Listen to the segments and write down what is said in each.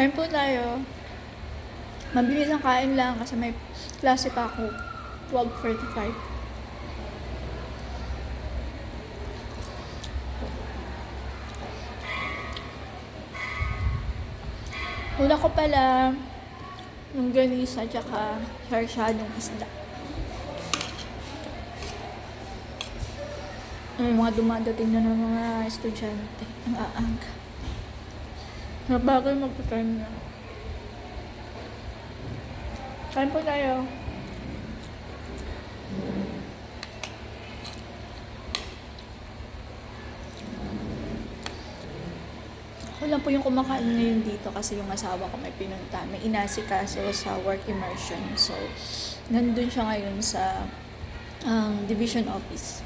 Ayun po tayo. Mabilis ang kain lang kasi may klase pa ako. 12.45. Hula ko pala yung ganisa tsaka sarsyadong isda. May mga dumadating na ng mga estudyante. Ang aangka. Nabagay magpa-time na. Kain po tayo. Ako po yung kumakain ngayon dito kasi yung asawa ko may pinunta. May inasikaso sa work immersion. So, nandun siya ngayon sa um, division office.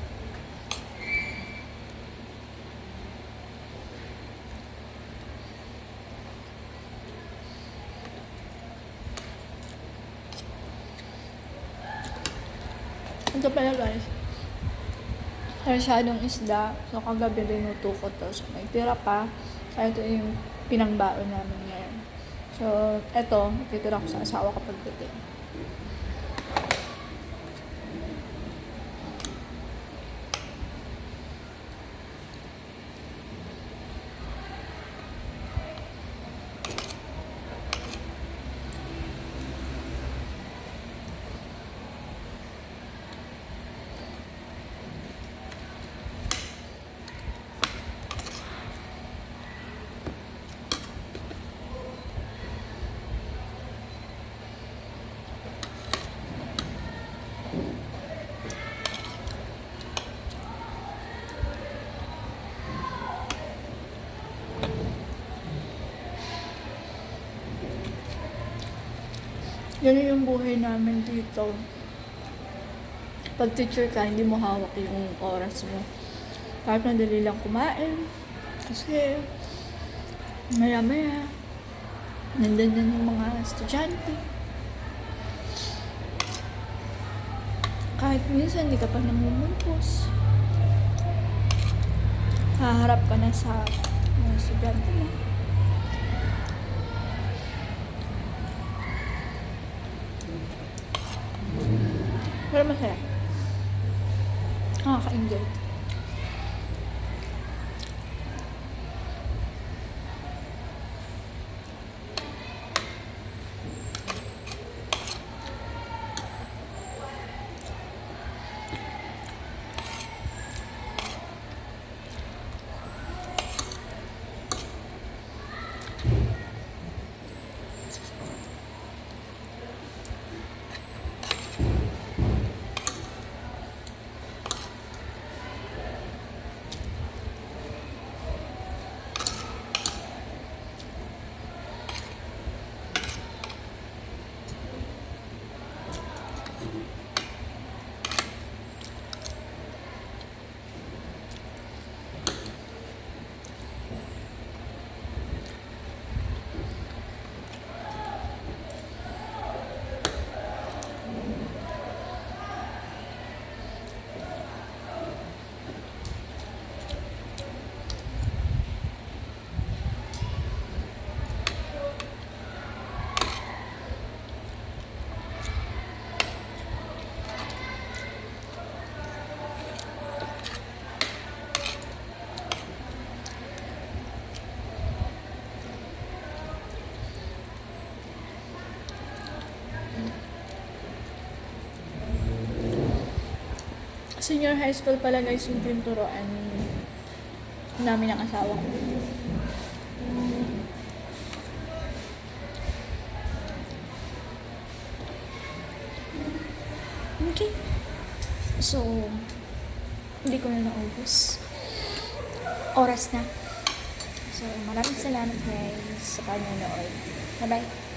Ito pala guys. Harsyadong isda. So, kagabi rinuto ko to. So, may tira pa. Kaya ito yung pinangbaon namin ngayon. So, eto. Titira ko sa asawa kapag dating. Ganun yung buhay namin dito. Pag teacher ka, hindi mo hawak yung oras mo. Kahit madali lang kumain. Kasi, maya-maya, nandun na yung mga estudyante. Kahit minsan, hindi ka pa namumumpos. Haharap ka na sa mga estudyante mo. Pero masaya. Nakaka-enjoy. Senior high school pala guys yung pinturoan namin ng asawa ko. Okay. So, hindi ko na naubos. Oras na. So, maraming salamat guys sa panonood. Bye-bye.